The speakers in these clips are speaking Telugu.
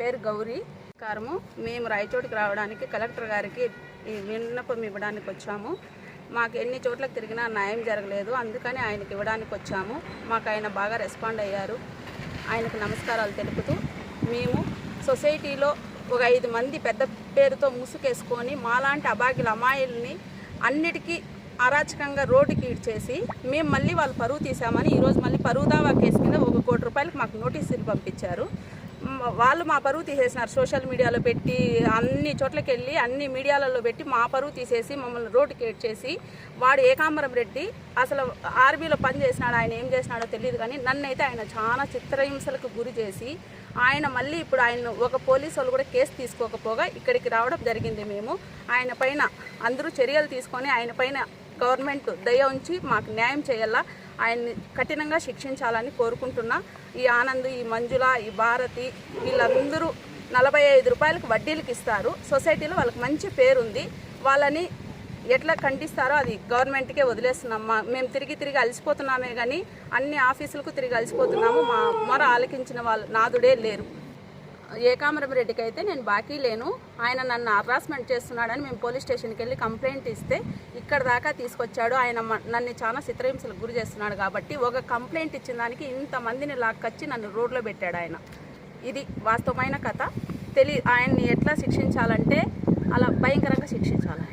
పేరు గౌరీ. కారము మేము రాయచోటికి రావడానికి కలెక్టర్ గారికి విన్నపం ఇవ్వడానికి వచ్చాము. మాకు ఎన్ని చోట్ల తిరిగినా న్యాయం జరగలేదు. అందుకని ఆయనకి ఇవ్వడానికి వచ్చాము. మాకు ఆయన బాగా రెస్పాండ్ అయ్యారు. ఆయనకు నమస్కారాలు తెలుపుతూ మేము సొసైటీలో ఒక ఐదు మంది పెద్ద పేరుతో ముసుకేసుకొని మాలాంటి అబాగిల అమ్మాయిల్ని అన్నిటికీ అరాచకంగా రోడ్డుకి ఈడ్చేసి మేము మళ్ళీ వాళ్ళు పరువు తీసామని ఈరోజు మళ్ళీ పరువు దావా కేసు కింద ఒక కోటి రూపాయలకు మాకు నోటీసులు పంపించారు. వాళ్ళు మా పరువు తీసేసినారు. సోషల్ మీడియాలో పెట్టి అన్ని చోట్లకి వెళ్ళి అన్ని మీడియాలలో పెట్టి మా పరువు తీసేసి మమ్మల్ని రోడ్డుకి ఏడ్చేసి వాడు ఏకాంబరం రెడ్డి అసలు ఆర్మీలో పని చేసినాడు ఆయన ఏం చేసినాడో తెలియదు కానీ నన్నైతే ఆయన చాలా చిత్రహింసలకు గురి చేసి ఆయన మళ్ళీ ఇప్పుడు ఆయన ఒక పోలీసు వాళ్ళు కూడా కేసు తీసుకోకపోగా ఇక్కడికి రావడం జరిగింది మేము. ఆయన పైన అందరూ చర్యలు తీసుకొని ఆయన పైన గవర్నమెంట్ దయ ఉంచి మాకు న్యాయం చేయాలా? ఆయన్ని కఠినంగా శిక్షించాలని కోరుకుంటున్నా. ఈ ఆనంద్ ఈ మంజుల ఈ భారతి వీళ్ళందరూ నలభై ఐదు రూపాయలకు వడ్డీలకు ఇస్తారు. సొసైటీలో వాళ్ళకి మంచి పేరుంది. వాళ్ళని ఎట్లా ఖండిస్తారో అది గవర్నమెంట్కే వదిలేస్తున్నాం. మా మేము తిరిగి తిరిగి అలసిపోతున్నామే కానీ అన్ని ఆఫీసులకు తిరిగి అలసిపోతున్నాము. మా మొర ఆలకించిన వాళ్ళు నాదుడే లేరు. ఏకామరం రెడ్డికి అయితే నేను బాకీ లేను. ఆయన నన్ను హరాస్మెంట్ చేస్తున్నాడని మేము పోలీస్ స్టేషన్కి వెళ్ళి కంప్లైంట్ ఇస్తే ఇక్కడ దాకా తీసుకొచ్చాడు. ఆయన నన్ను చాలా చిత్రహింసలకు గురి చేస్తున్నాడు కాబట్టి ఒక కంప్లైంట్ ఇచ్చిన దానికి ఇంతమందిని లాక్కొచ్చి నన్ను రోడ్లో పెట్టాడు ఆయన. ఇది వాస్తవమైన కథ. తెలి ఆయన్ని ఎట్లా శిక్షించాలంటే అలా భయంకరంగా శిక్షించాలి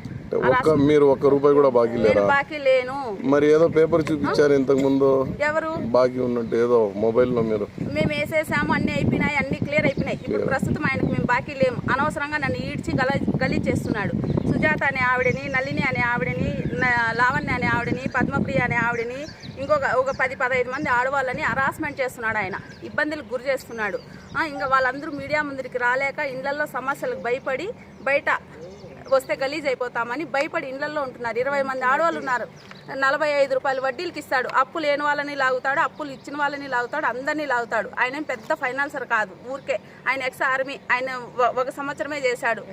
ఒక్క మీరు ఒక్క రూపాయి కూడా బాకీ లేరా? బాకీ లేను. మరి ఏదో పేపర్ చూపించారు ఇంతకు ముందు ఎవరు? బాకీ ఉన్నట్టు ఏదో మొబైల్లో మీరు. మేము వేసేసాము అన్ని అయిపోయినాయి అన్ని క్లియర్ అయిపోయినాయి. ఇప్పుడు ప్రస్తుతం ఆయనకు మేము బాకీ లేము. అనవసరంగా నన్ను ఈడ్చి గల గలీజ్ చేస్తున్నాడు. సుజాత అనే ఆవిడని నళిని అనే ఆవిడని లావణ్య అనే ఆవిడని పద్మప్రియ అనే ఆవిడని ఇంకొక ఒక పది పదహైదు మంది ఆడవాళ్ళని హరాస్మెంట్ చేస్తున్నాడు ఆయన. ఇబ్బందులకు గురి చేస్తున్నాడు. ఇంకా వాళ్ళందరూ మీడియా ముందరికి రాలేక ఇళ్ళలో సమస్యలకు భయపడి బయట వస్తే గలీజ్ అయిపోతామని భయపడి ఇళ్ళలో ఉంటున్నారు. ఇరవై మంది ఆడవాళ్ళు ఉన్నారు. నలభై ఐదు రూపాయలు వడ్డీలకి ఇస్తాడు. అప్పు లేని వాళ్ళని లాగుతాడు అప్పులు ఇచ్చిన వాళ్ళని లాగుతాడు అందరినీ లాగుతాడు. ఆయన ఏం పెద్ద ఫైనాన్సర్ కాదు ఊరికే. ఆయన ఎక్స్ ఆర్మీ ఆయన ఒక సంవత్సరమే చేశాడు.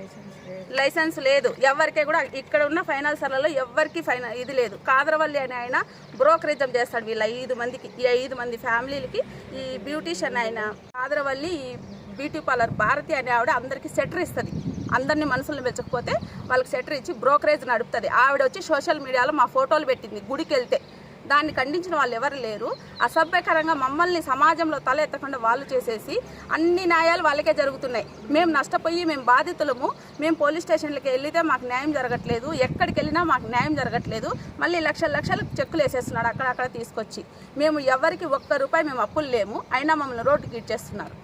లైసెన్స్ లేదు. ఎవరికే కూడా ఇక్కడ ఉన్న ఫైనాన్సర్లలో ఎవరికి ఫైనా ఇది లేదు. కాదరవల్లి అని ఆయన బ్రోకరేజం చేస్తాడు వీళ్ళ ఐదు మందికి ఈ ఐదు మంది ఫ్యామిలీలకి. ఈ బ్యూటీషియన్ ఆయన కాదరవల్లి బ్యూటీ పార్లర్ భారతి అనే ఆవిడ అందరికీ సెటర్ ఇస్తుంది. అందరినీ మనసులను మెచ్చకపోతే వాళ్ళకి సెటర్ ఇచ్చి బ్రోకరేజ్ నడుపుతుంది. ఆవిడ వచ్చి సోషల్ మీడియాలో మా ఫోటోలు పెట్టింది గుడికి వెళ్తే దాన్ని ఖండించిన వాళ్ళు ఎవరు లేరు. అసభ్యకరంగా మమ్మల్ని సమాజంలో తల ఎత్తకుండా వాళ్ళు చేసేసి అన్ని న్యాయాలు వాళ్ళకే జరుగుతున్నాయి. మేము నష్టపోయి మేము బాధితులము. మేము పోలీస్ స్టేషన్లకి వెళ్తే మాకు న్యాయం జరగట్లేదు. ఎక్కడికి వెళ్ళినా మాకు న్యాయం జరగట్లేదు. మళ్ళీ లక్షల లక్షలు చెక్కులు వేసేస్తున్నాడు అక్కడక్కడ తీసుకొచ్చి. మేము ఎవరికి ఒక్క రూపాయి మేము అప్పులు లేము. అయినా మమ్మల్ని రోడ్డుకి ఇచ్చేస్తున్నారు.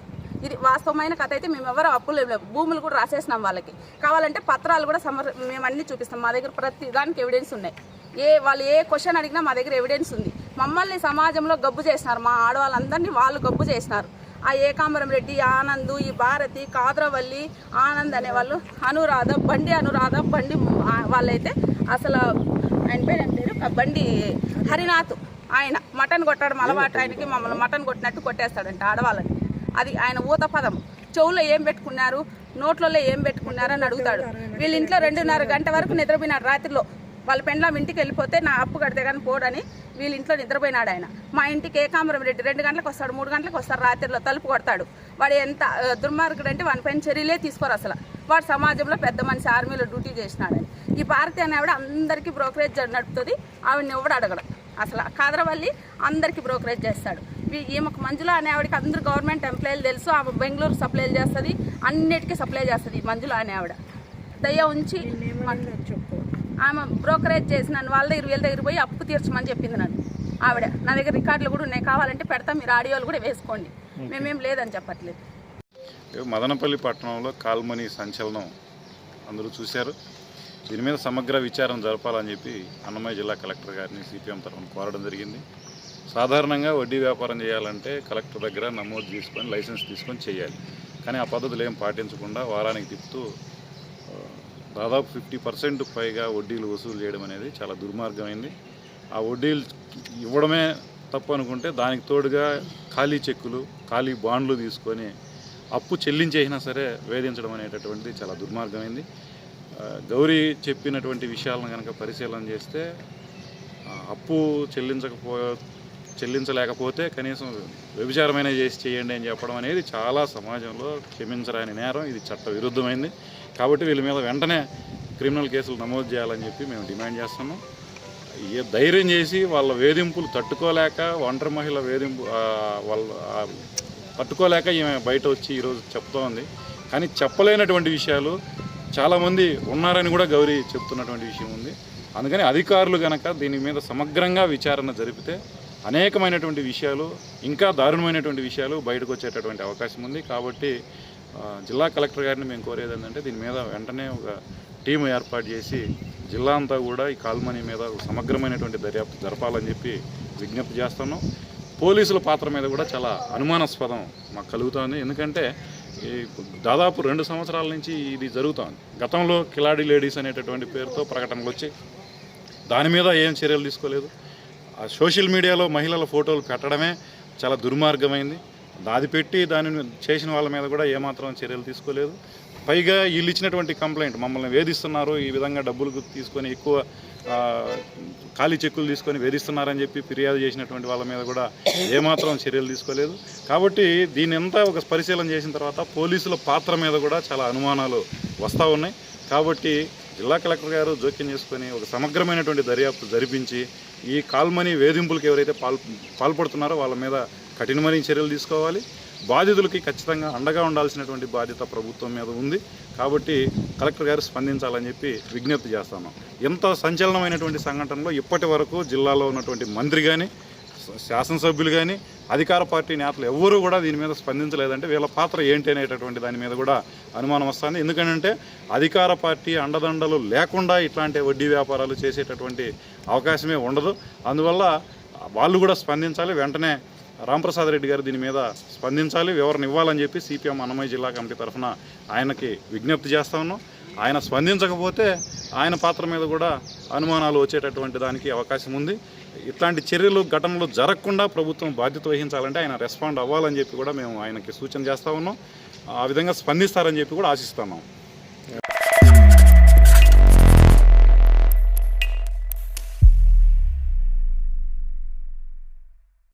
ఇది వాస్తవమైన కథ అయితే మేము ఎవరు అప్పులు లేవు భూములు కూడా రాసేసినాం వాళ్ళకి. కావాలంటే పత్రాలు కూడా సమర్ మేము అన్ని చూపిస్తాం. మా దగ్గర ప్రతి దానికి ఎవిడెన్స్ ఉన్నాయి. ఏ వాళ్ళు ఏ క్వశ్చన్ అడిగినా మా దగ్గర ఎవిడెన్స్ ఉంది. మమ్మల్ని సమాజంలో గబ్బు చేసినారు. మా ఆడవాళ్ళందరినీ వాళ్ళు గబ్బు చేసినారు. ఆ ఏకాంబరం రెడ్డి ఆనంద్ ఈ భారతి కాద్రవల్లి ఆనంద్ అనేవాళ్ళు అనురాధ బండి అనురాధ బండి వాళ్ళైతే అసలు ఆయన పేరు ఏం పేరు? బండి హరినాథ్. ఆయన మటన్ కొట్టడం అలవాటు ఆయనకి మమ్మల్ని మటన్ కొట్టినట్టు కొట్టేస్తాడంట ఆడవాళ్ళని. అది ఆయన ఊత పదం. చెవులో ఏం పెట్టుకున్నారు? నోట్లలో ఏం పెట్టుకున్నారు అని అడుగుతాడు. వీళ్ళ ఇంట్లో రెండున్నర గంట వరకు నిద్రపోయినాడు. రాత్రిలో వాళ్ళ పెండ్లాం ఇంటికి వెళ్ళిపోతే నా అప్పు కడితే కానీ పోడని వీళ్ళ ఇంట్లో నిద్రపోయినాడు ఆయన. మా ఇంటికి ఏకాంబరం రెడ్డి రెండు గంటలకు వస్తాడు మూడు గంటలకు వస్తాడు రాత్రిలో తలుపు కొడతాడు. వాడు ఎంత దుర్మార్గుడు అంటే వాని పైన చర్యలే తీసుకోరు అసలు. వాడు సమాజంలో పెద్ద మనిషి ఆర్మీలో డ్యూటీ చేసినాడని. ఈ భారతి అనే ఆవిడ అందరికీ బ్రోకరేజ్ నడుపుతుంది. ఆవిడని ఎవడు అడగడం. అసలు కాదరవల్లి అందరికీ బ్రోకరేజ్ చేస్తాడు. ఈమెకు మంజుల అనే ఆవిడకి అందరు గవర్నమెంట్ ఎంప్లాయీలు తెలుసు ఆమె బెంగళూరు సప్లై చేస్తుంది అన్నిటికీ సప్లై చేస్తుంది ఈ మంజుల అనే ఆవిడ. దయ ఉంచి ఆమె బ్రోకరేజ్ చేసి నన్ను వాళ్ళ దగ్గర వీళ్ళ దగ్గర పోయి అప్పు తీర్చమని చెప్పింది నన్ను. ఆవిడ నా దగ్గర రికార్డులు కూడా ఉన్నాయి కావాలంటే పెడతా మీరు ఆడియోలు కూడా వేసుకోండి. మేమేం లేదని చెప్పట్లేదు. మదనపల్లి పట్టణంలో కాల్మనీ సంచలనం అందరూ చూశారు. దీని మీద సమగ్ర విచారణ జరపాలని చెప్పి అన్నమయ్య జిల్లా కలెక్టర్ గారిని సిపిఎం తరఫున కోరడం జరిగింది. సాధారణంగా వడ్డీ వ్యాపారం చేయాలంటే కలెక్టర్ దగ్గర నమోదు తీసుకొని లైసెన్స్ తీసుకొని చేయాలి. కానీ ఆ పద్ధతులు ఏం పాటించకుండా వారానికి తిప్పుతూ దాదాపు ఫిఫ్టీ పర్సెంట్ పైగా వడ్డీలు వసూలు చేయడం అనేది చాలా దుర్మార్గమైంది. ఆ వడ్డీలు ఇవ్వడమే తప్పు అనుకుంటే దానికి తోడుగా ఖాళీ చెక్కులు ఖాళీ బాండ్లు తీసుకొని అప్పు చెల్లించేసినా సరే వేధించడం అనేటటువంటిది చాలా దుర్మార్గమైంది. గౌరీ చెప్పినటువంటి విషయాలను కనుక పరిశీలన చేస్తే అప్పు చెల్లించకపో చెల్లించలేకపోతే కనీసం వ్యభిచారమైన చేసి చేయండి అని చెప్పడం అనేది చాలా సమాజంలో క్షమించరాని నేరం. ఇది చట్ట విరుద్ధమైంది కాబట్టి వీళ్ళ మీద వెంటనే క్రిమినల్ కేసులు నమోదు చేయాలని చెప్పి మేము డిమాండ్ చేస్తున్నాం. ఏ ధైర్యం చేసి వాళ్ళ వేధింపులు తట్టుకోలేక ఒంటరి మహిళ వేధింపు వాళ్ళ తట్టుకోలేక ఈమె బయట వచ్చి ఈరోజు చెప్తోంది. కానీ చెప్పలేనటువంటి విషయాలు చాలామంది ఉన్నారని కూడా గౌరీ చెప్తున్నటువంటి విషయం ఉంది. అందుకని అధికారులు కనుక దీని మీద సమగ్రంగా విచారణ జరిపితే అనేకమైనటువంటి విషయాలు ఇంకా దారుణమైనటువంటి విషయాలు బయటకు వచ్చేటటువంటి అవకాశం ఉంది. కాబట్టి జిల్లా కలెక్టర్ గారిని మేము కోరేది ఏంటంటే దీని మీద వెంటనే ఒక టీం ఏర్పాటు చేసి జిల్లా అంతా కూడా ఈ కాల్మనీ మీద సమగ్రమైనటువంటి దర్యాప్తు జరపాలని చెప్పి విజ్ఞప్తి చేస్తున్నాం. పోలీసుల పాత్ర మీద కూడా చాలా అనుమానాస్పదం మాకు కలుగుతోంది. ఎందుకంటే దాదాపు రెండు సంవత్సరాల నుంచి ఇది జరుగుతోంది. గతంలో కిలాడి లేడీస్ అనేటటువంటి పేరుతో ప్రకటనలు వచ్చి దాని మీద ఏం చర్యలు తీసుకోలేదు. ఆ సోషల్ మీడియాలో మహిళల ఫోటోలు పెట్టడమే చాలా దుర్మార్గమైంది. దాది పెట్టి దానిని చేసిన వాళ్ళ మీద కూడా ఏమాత్రం చర్యలు తీసుకోలేదు. పైగా వీళ్ళు ఇచ్చినటువంటి కంప్లైంట్ మమ్మల్ని వేధిస్తున్నారు ఈ విధంగా డబ్బులు తీసుకొని ఎక్కువ ఖాళీ చెక్కులు తీసుకొని వేధిస్తున్నారని చెప్పి ఫిర్యాదు చేసినటువంటి వాళ్ళ మీద కూడా ఏమాత్రం చర్యలు తీసుకోలేదు. కాబట్టి దీని అంతా ఒక పరిశీలన చేసిన తర్వాత పోలీసుల పాత్ర మీద కూడా చాలా అనుమానాలు వస్తూ ఉన్నాయి. కాబట్టి జిల్లా కలెక్టర్ గారు జోక్యం చేసుకొని ఒక సమగ్రమైనటువంటి దర్యాప్తు జరిపించి ఈ కాల్మనీ వేధింపులకు ఎవరైతే పాల్ పాల్పడుతున్నారో వాళ్ళ మీద కఠినమైన చర్యలు తీసుకోవాలి. బాధితులకి ఖచ్చితంగా అండగా ఉండాల్సినటువంటి బాధ్యత ప్రభుత్వం మీద ఉంది. కాబట్టి కలెక్టర్ గారు స్పందించాలని చెప్పి విజ్ఞప్తి చేస్తాను. ఎంత సంచలనమైనటువంటి సంఘటనలో ఇప్పటి వరకు జిల్లాలో ఉన్నటువంటి మంత్రి కానీ శాసనసభ్యులు కానీ అధికార పార్టీ నేతలు ఎవ్వరూ కూడా దీని మీద స్పందించలేదంటే వీళ్ళ పాత్ర ఏంటి అనేటటువంటి దాని మీద కూడా అనుమానం వస్తుంది. ఎందుకంటే అధికార పార్టీ అండదండలు లేకుండా ఇట్లాంటి వడ్డీ వ్యాపారాలు చేసేటటువంటి అవకాశమే ఉండదు. అందువల్ల వాళ్ళు కూడా స్పందించాలి. వెంటనే రాంప్రసాద్ రెడ్డి గారు దీని మీద స్పందించాలి వివరణ ఇవ్వాలని చెప్పి సిపిఎం అన్నమయ్య జిల్లా కమిటీ తరఫున ఆయనకి విజ్ఞప్తి చేస్తా ఉన్నాం. ఆయన స్పందించకపోతే ఆయన పాత్ర మీద కూడా అనుమానాలు వచ్చేటటువంటి దానికి అవకాశం ఉంది. ఇట్లాంటి చర్యలు ఘటనలు జరగకుండా ప్రభుత్వం బాధ్యత వహించాలంటే ఆయన రెస్పాండ్ అవ్వాలని చెప్పి కూడా మేము ఆయనకి సూచన చేస్తా ఉన్నాం. ఆ విధంగా స్పందిస్తారని చెప్పి కూడా ఆశిస్తున్నాం.